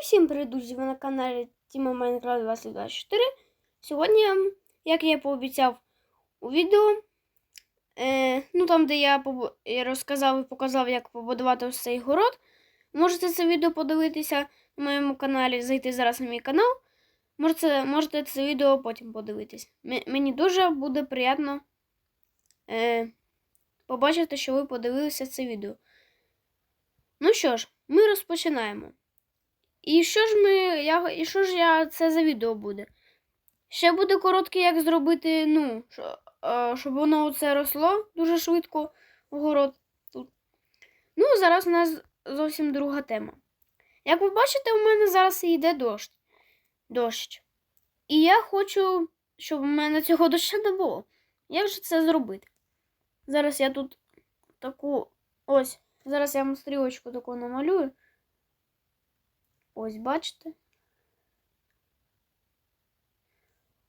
Усім привіт, друзі! Ви на каналі Тіма Майнкрафт 2024. Сьогодні, як я пообіцяв у відео, е, ну там, де я, розказав і показав, як побудувати ось цей город. Можете це відео подивитися на моєму каналі, зайти зараз на мій канал. Можете, можете це відео потім подивитись. М- мені дуже буде приємно е, побачити, що ви подивилися це відео. Ну що ж, ми розпочинаємо. І що ж ми. Я, і що ж я це за відео буде? Ще буде коротке, як зробити, ну, е, щоб воно оце росло дуже швидко огород тут. Ну, зараз у нас зовсім друга тема. Як ви бачите, у мене зараз йде дощ. дощ. І я хочу, щоб у мене цього дощу не було. Як же це зробити? Зараз я тут таку. Ось, зараз я вам стрілочку таку намалюю. Ось, бачите?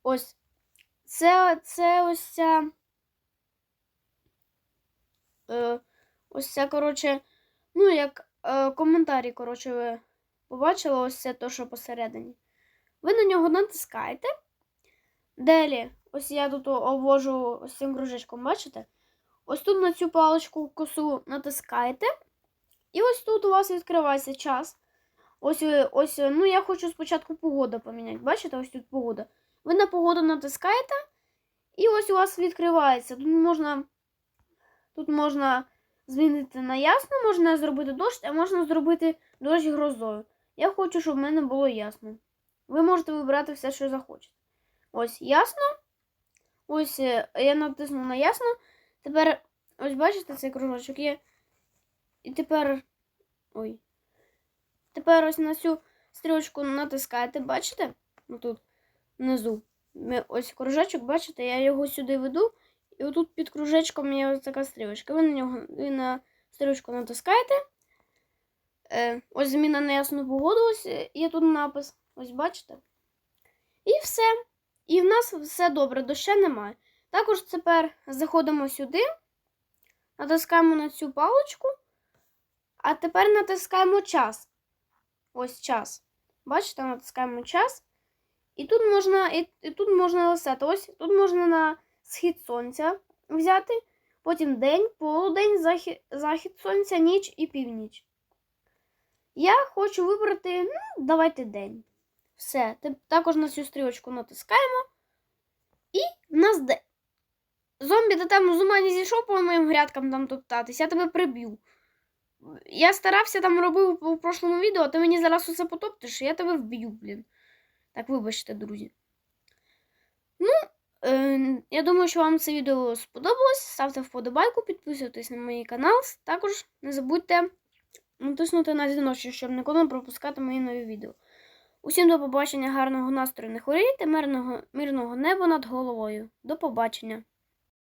Ось. Це, це ось ця. Е, ось ця, коротше, ну, як е, коментарі, коротше, ви побачили ось це то, що посередині. Ви на нього натискаєте. Далі, ось я тут обвожу ось цим кружечком, бачите? Ось тут на цю паличку косу натискаєте. І ось тут у вас відкривається час. Ось, е, ось, е, ну я хочу спочатку погоду поміняти. Бачите, ось тут погода. Ви на погоду натискаєте, і ось у вас відкривається. Тут можна, тут можна змінити на ясно, можна зробити дощ, а можна зробити дощ грозою. Я хочу, щоб в мене було ясно. Ви можете вибрати все, що захочете. Ось ясно. Ось е, я натисну на ясно. Тепер, ось бачите, цей кружочок є. І тепер. Ой. Тепер ось на цю стрілочку натискаєте, бачите? Тут внизу. Ось кружечок, бачите, я його сюди веду, і отут під кружечком є ось така стрілочка. Ви на нього ви на стрілочку натискаєте. Е, ось зміна на ясну погоду, ось е, є тут напис. Ось бачите. І все. І в нас все добре, доща немає. Також тепер заходимо сюди, натискаємо на цю паличку, а тепер натискаємо час. Ось час. Бачите, натискаємо час. І тут можна і, і тут можна лисати. Ось тут можна на схід сонця взяти, потім день, полудень, захід, захід сонця, ніч і північ. Я хочу вибрати, ну, давайте день. Все. Також на цю стрілочку натискаємо. І в нас день. Зомбі, ти там з ума не зійшов по моїм грядкам там топтатись, я тебе приб'ю. Я старався там робив у прошлому відео, а ти мені зараз усе потоптиш, і я тебе вб'ю, блін. Так, вибачте, друзі. Ну, е, я думаю, що вам це відео сподобалось. Ставте вподобайку, підписуйтесь на мій канал. Також не забудьте натиснути на дзвіночок, щоб ніколи не пропускати мої нові відео. Усім до побачення, гарного настрою, не хворійте, мирного, мирного неба над головою. До побачення!